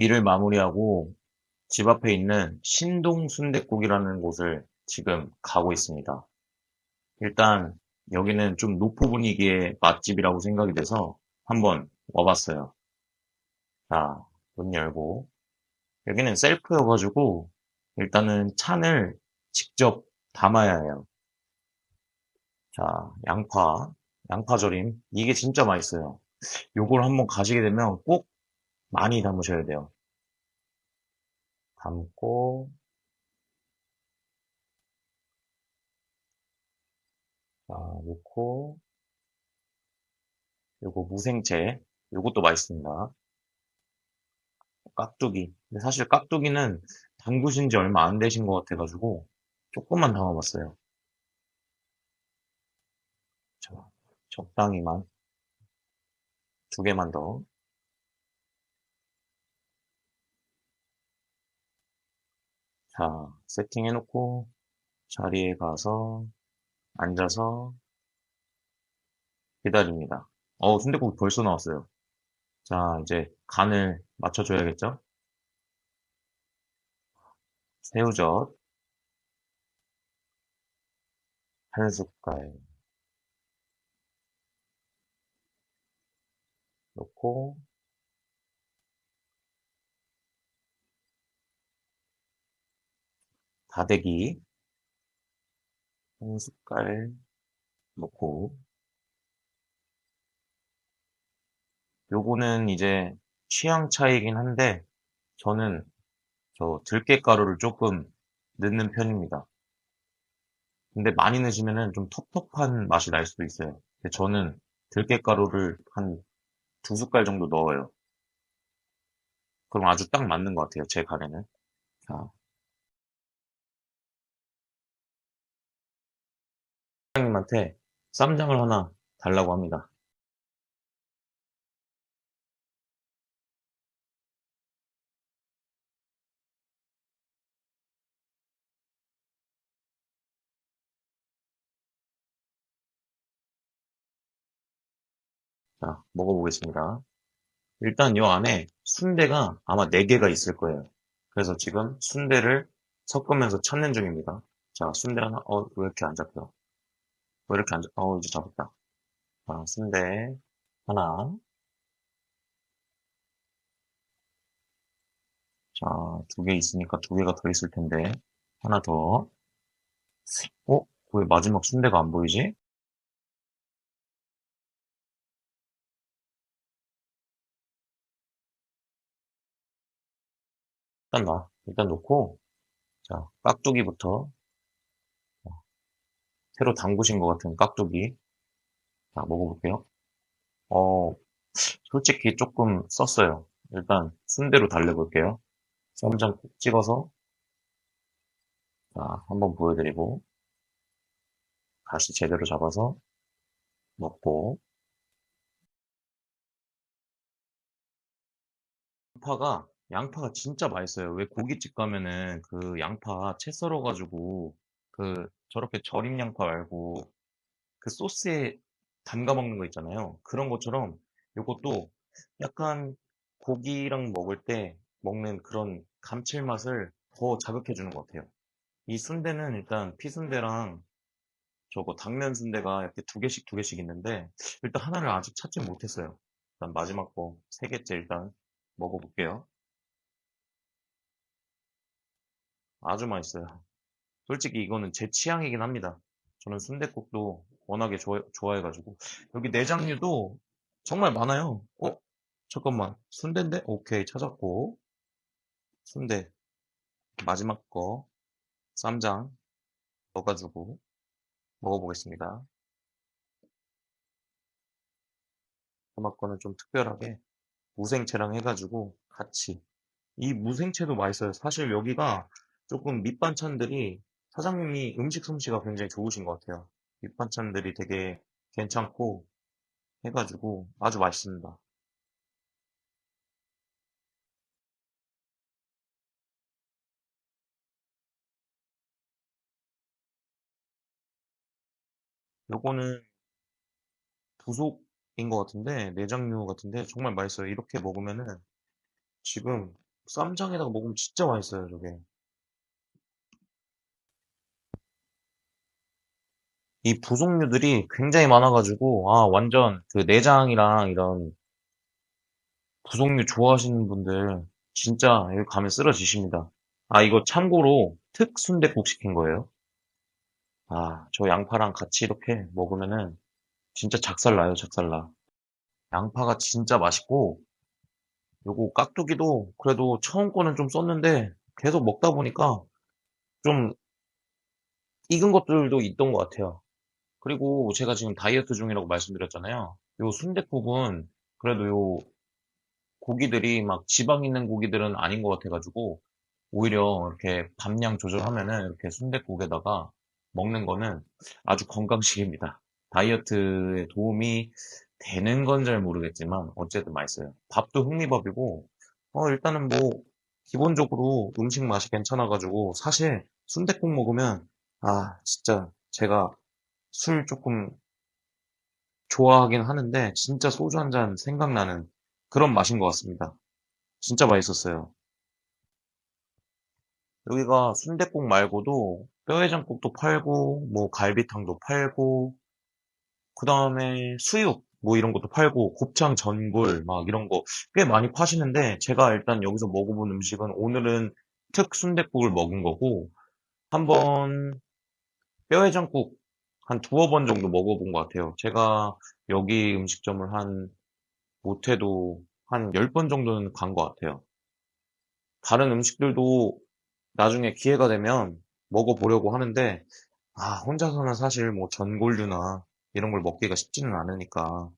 일을 마무리하고 집 앞에 있는 신동 순댓국이라는 곳을 지금 가고 있습니다. 일단 여기는 좀 노포 분위기의 맛집이라고 생각이 돼서 한번 와봤어요. 자, 문 열고 여기는 셀프여가지고 일단은 찬을 직접 담아야 해요. 자, 양파, 양파 절임. 이게 진짜 맛있어요. 요걸 한번 가시게 되면 꼭 많이 담으셔야 돼요. 담고, 자, 넣고, 요거 무생채. 요것도 맛있습니다. 깍두기. 근데 사실 깍두기는 담그신 지 얼마 안 되신 것 같아가지고 조금만 담아봤어요. 자, 적당히만. 두 개만 더. 자, 세팅해놓고 자리에 가서 앉아서 기다립니다. 어, 순댓국 벌써 나왔어요. 자, 이제 간을 맞춰줘야겠죠? 새우젓 한 숟갈 넣고 다대기 한 숟갈 넣고 요거는 이제 취향 차이긴 한데 저는 저 들깨가루를 조금 넣는 편입니다. 근데 많이 넣으시면은 좀 텁텁한 맛이 날 수도 있어요. 저는 들깨가루를 한 두 숟갈 정도 넣어요. 그럼 아주 딱 맞는 것 같아요. 제 간에는. 자. 사장님한테 쌈장을 하나 달라고 합니다. 자, 먹어보겠습니다. 일단 이 안에 순대가 아마 4개가 있을 거예요. 그래서 지금 순대를 섞으면서 찾는 중입니다. 자, 순대 하나, 어, 왜 이렇게 안 잡혀? 왜 이렇게 안 잡, 어, 이제 잡았다. 자, 순대 하나. 자, 두 개 있으니까 두 개가 더 있을 텐데. 하나 더. 어? 왜 마지막 순대가 안 보이지? 일단 놔. 일단 놓고, 자, 깍두기부터. 새로 담그신 것 같은 깍두기. 자, 먹어볼게요. 어, 솔직히 조금 썼어요. 일단 순대로 달려볼게요. 쌈장 콕 찍어서 자, 한번 보여드리고 다시 제대로 잡아서 먹고 양파가 양파가 진짜 맛있어요. 왜 고깃집 가면은 그 양파 채 썰어가지고 그 저렇게 절임 양파 말고 그 소스에 담가 먹는 거 있잖아요. 그런 것처럼 이것도 약간 고기랑 먹을 때 먹는 그런 감칠맛을 더 자극해 주는 것 같아요. 이 순대는 일단 피순대랑 저거 당면 순대가 이렇게 두 개씩 두 개씩 있는데 일단 하나를 아직 찾지 못했어요. 일단 마지막 거 세 개째 일단 먹어볼게요. 아주 맛있어요. 솔직히 이거는 제 취향이긴 합니다. 저는 순댓국도 워낙에 좋아, 좋아해가지고 여기 내장류도 정말 많아요. 어? 잠깐만 순대인데? 오케이 찾았고 순대 마지막 거 쌈장 넣어가지고 먹어보겠습니다. 마지막 거는 좀 특별하게 무생채랑 해가지고 같이 이 무생채도 맛있어요. 사실 여기가 조금 밑반찬들이 사장님이 음식 솜씨가 굉장히 좋으신 것 같아요. 밑반찬들이 되게 괜찮고 해가지고 아주 맛있습니다. 요거는 부속인 것 같은데 내장류 같은데 정말 맛있어요. 이렇게 먹으면은 지금 쌈장에다가 먹으면 진짜 맛있어요, 저게. 이 부속류들이 굉장히 많아가지고, 아, 완전 그 내장이랑 이런 부속류 좋아하시는 분들, 진짜 여기 가면 쓰러지십니다. 아, 이거 참고로 특 순댓국 시킨 거예요. 아, 저 양파랑 같이 이렇게 먹으면은 진짜 작살나요, 작살나. 양파가 진짜 맛있고, 요거 깍두기도 그래도 처음 거는 좀 썼는데, 계속 먹다 보니까 좀 익은 것들도 있던 것 같아요. 그리고 제가 지금 다이어트 중이라고 말씀드렸잖아요. 요 순댓국은 그래도 요 고기들이 막 지방 있는 고기들은 아닌 것 같아가지고 오히려 이렇게 밥량 조절하면은 이렇게 순댓국에다가 먹는 거는 아주 건강식입니다. 다이어트에 도움이 되는 건 잘 모르겠지만 어쨌든 맛있어요. 밥도 흑미밥이고 어 일단은 뭐 기본적으로 음식 맛이 괜찮아가지고 사실 순댓국 먹으면 아 진짜 제가 술 조금 좋아하긴 하는데 진짜 소주 한 잔 생각나는 그런 맛인 것 같습니다. 진짜 맛있었어요. 여기가 순댓국 말고도 뼈해장국도 팔고 뭐 갈비탕도 팔고 그 다음에 수육 뭐 이런 것도 팔고 곱창 전골 막 이런 거 꽤 많이 파시는데 제가 일단 여기서 먹어본 음식은 오늘은 특 순댓국을 먹은 거고 한번 뼈해장국 한 두어 번 정도 먹어본 것 같아요. 제가 여기 음식점을 한 못해도 한 10번 정도는 간 것 같아요. 다른 음식들도 나중에 기회가 되면 먹어보려고 하는데, 아, 혼자서는 사실 뭐 전골류나 이런 걸 먹기가 쉽지는 않으니까.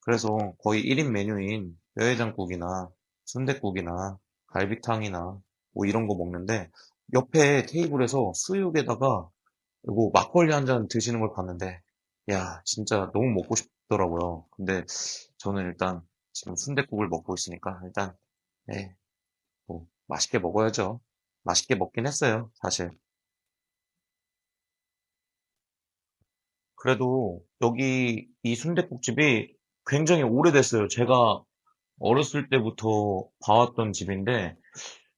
그래서 거의 1인 메뉴인 뼈해장국이나 순댓국이나 갈비탕이나 뭐 이런 거 먹는데, 옆에 테이블에서 수육에다가 그리고 막걸리 한 잔 드시는 걸 봤는데, 야, 진짜 너무 먹고 싶더라고요. 근데 저는 일단 지금 순댓국을 먹고 있으니까 일단, 네, 뭐 맛있게 먹어야죠. 맛있게 먹긴 했어요, 사실. 그래도 여기 이 순댓국집이 굉장히 오래됐어요. 제가 어렸을 때부터 봐왔던 집인데,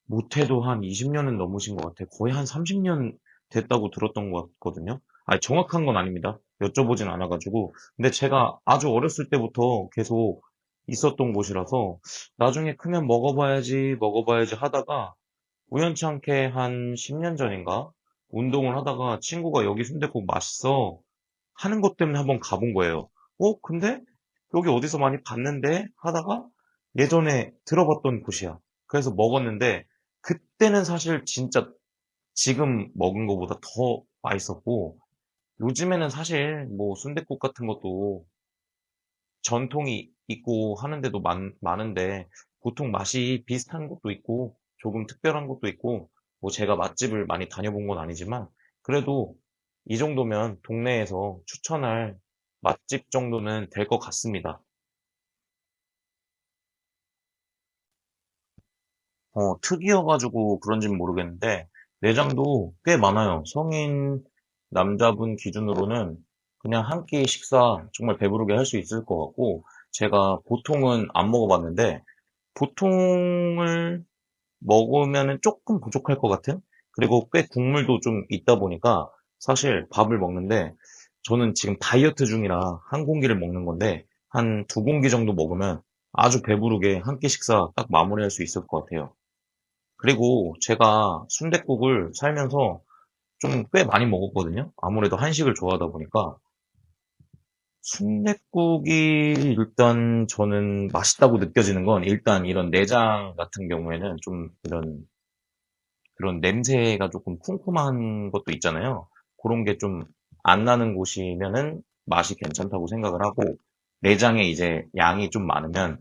못해도 한 20년은 넘으신 것 같아요. 거의 한 30년 됐다고 들었던 것 같거든요. 아니, 정확한 건 아닙니다. 여쭤보진 않아가지고. 근데 제가 아주 어렸을 때부터 계속 있었던 곳이라서 나중에 크면 먹어봐야지, 먹어봐야지 하다가 우연치 않게 한 10년 전인가? 운동을 하다가 친구가 여기 순댓국 맛있어 하는 것 때문에 한번 가본 거예요. 어, 근데 여기 어디서 많이 봤는데 하다가 예전에 들어봤던 곳이야. 그래서 먹었는데 그때는 사실 진짜 지금 먹은 것보다 더 맛있었고 요즘에는 사실 뭐 순댓국 같은 것도 전통이 있고 하는 데도 많, 많은데 보통 맛이 비슷한 것도 있고 조금 특별한 것도 있고 뭐 제가 맛집을 많이 다녀본 건 아니지만 그래도 이 정도면 동네에서 추천할 맛집 정도는 될 것 같습니다. 어, 특이여가지고 그런지는 모르겠는데, 내장도 꽤 많아요. 성인 남자분 기준으로는 그냥 한 끼 식사 정말 배부르게 할 수 있을 것 같고, 제가 보통은 안 먹어봤는데, 보통을 먹으면 조금 부족할 것 같은? 그리고 꽤 국물도 좀 있다 보니까, 사실 밥을 먹는데, 저는 지금 다이어트 중이라 한 공기를 먹는 건데, 한 두 공기 정도 먹으면 아주 배부르게 한 끼 식사 딱 마무리할 수 있을 것 같아요. 그리고 제가 순댓국을 살면서 좀 꽤 많이 먹었거든요. 아무래도 한식을 좋아하다 보니까 순댓국이 일단 저는 맛있다고 느껴지는 건 일단 이런 내장 같은 경우에는 좀 이런 그런 냄새가 조금 쿰쿰한 것도 있잖아요. 그런 게 좀 안 나는 곳이면은 맛이 괜찮다고 생각을 하고 내장에 이제 양이 좀 많으면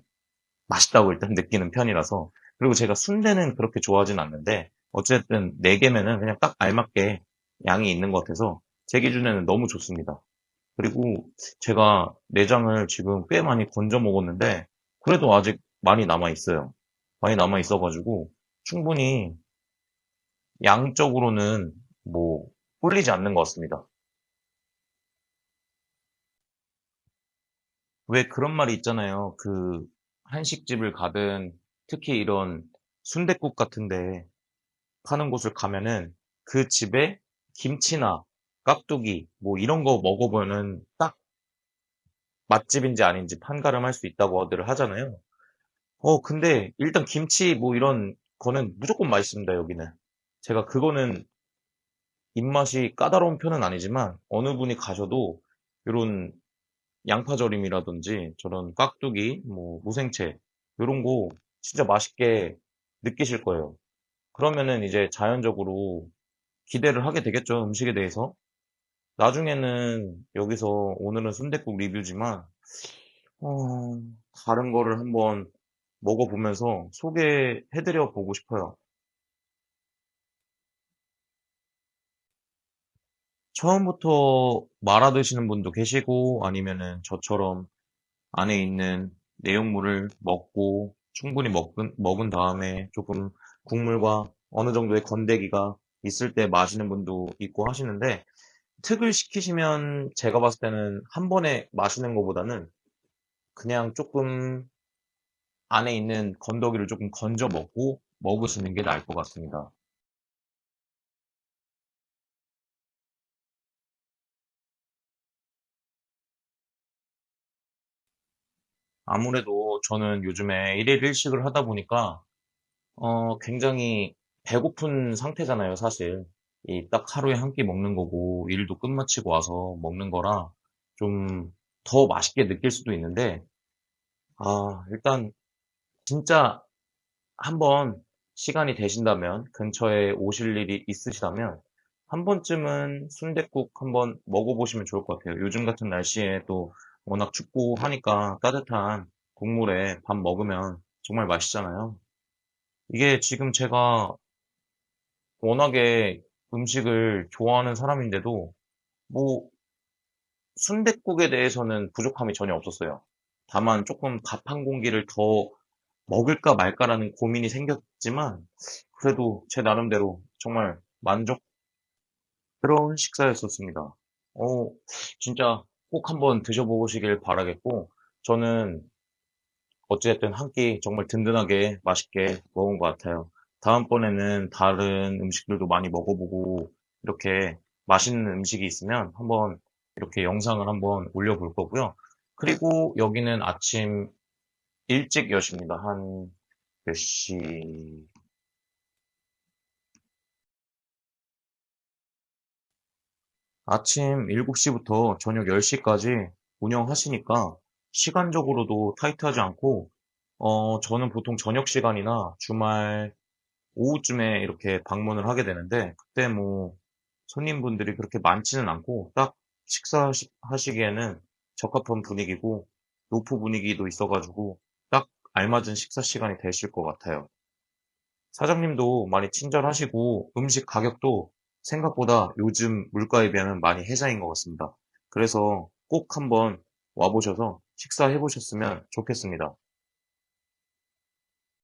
맛있다고 일단 느끼는 편이라서 그리고 제가 순대는 그렇게 좋아하진 않는데 어쨌든 네 개면은 그냥 딱 알맞게 양이 있는 것 같아서 제 기준에는 너무 좋습니다. 그리고 제가 내장을 지금 꽤 많이 건져 먹었는데 그래도 아직 많이 남아 있어요. 많이 남아 있어 가지고 충분히 양적으로는 뭐 꿀리지 않는 것 같습니다. 왜 그런 말이 있잖아요. 그 한식집을 가든 특히 이런 순댓국 같은데 파는 곳을 가면은 그 집에 김치나 깍두기 뭐 이런 거 먹어보면은 딱 맛집인지 아닌지 판가름할 수 있다고들 하잖아요. 어 근데 일단 김치 뭐 이런 거는 무조건 맛있습니다, 여기는. 제가 그거는 입맛이 까다로운 편은 아니지만 어느 분이 가셔도 요런 양파절임이라든지 저런 깍두기, 뭐 무생채 요런 거 진짜 맛있게 느끼실 거예요. 그러면은 이제 자연적으로 기대를 하게 되겠죠, 음식에 대해서. 나중에는 여기서 오늘은 순댓국 리뷰지만 어, 다른 거를 한번 먹어보면서 소개해드려 보고 싶어요. 처음부터 말아 드시는 분도 계시고 아니면은 저처럼 안에 있는 내용물을 먹고 충분히 먹은, 먹은 다음에 조금 국물과 어느 정도의 건더기가 있을 때 마시는 분도 있고 하시는데 특을 시키시면 제가 봤을 때는 한 번에 마시는 것보다는 그냥 조금 안에 있는 건더기를 조금 건져 먹고 먹으시는 게 나을 것 같습니다. 아무래도 저는 요즘에 일일 일식을 하다 보니까 어, 굉장히 배고픈 상태잖아요, 사실. 이 딱 하루에 한 끼 먹는 거고 일도 끝마치고 와서 먹는 거라 좀 더 맛있게 느낄 수도 있는데 아, 일단 진짜 한번 시간이 되신다면 근처에 오실 일이 있으시다면 한 번쯤은 순댓국 한번 먹어보시면 좋을 것 같아요. 요즘 같은 날씨에 또 워낙 춥고 하니까 따뜻한 국물에 밥 먹으면 정말 맛있잖아요. 이게 지금 제가 워낙에 음식을 좋아하는 사람인데도 뭐 순댓국에 대해서는 부족함이 전혀 없었어요. 다만 조금 밥 한 공기를 더 먹을까 말까라는 고민이 생겼지만 그래도 제 나름대로 정말 만족스러운 식사였었습니다. 어, 진짜 꼭 한번 드셔보시길 바라겠고 저는 어쨌든 한 끼 정말 든든하게 맛있게 먹은 것 같아요. 다음번에는 다른 음식들도 많이 먹어보고 이렇게 맛있는 음식이 있으면 한번 이렇게 영상을 한번 올려볼 거고요. 그리고 여기는 아침 일찍 여십니다. 한 몇 시? 아침 7시부터 저녁 10시까지 운영하시니까 시간적으로도 타이트하지 않고 어, 저는 보통 저녁 시간이나 주말 오후쯤에 이렇게 방문을 하게 되는데 그때 뭐 손님분들이 그렇게 많지는 않고 딱 식사하시기에는 적합한 분위기고 노프 분위기도 있어가지고 딱 알맞은 식사 시간이 되실 것 같아요. 사장님도 많이 친절하시고 음식 가격도 생각보다 요즘 물가에 비하면 많이 혜자인 것 같습니다. 그래서 꼭 한번 와보셔서 식사해 보셨으면 좋겠습니다.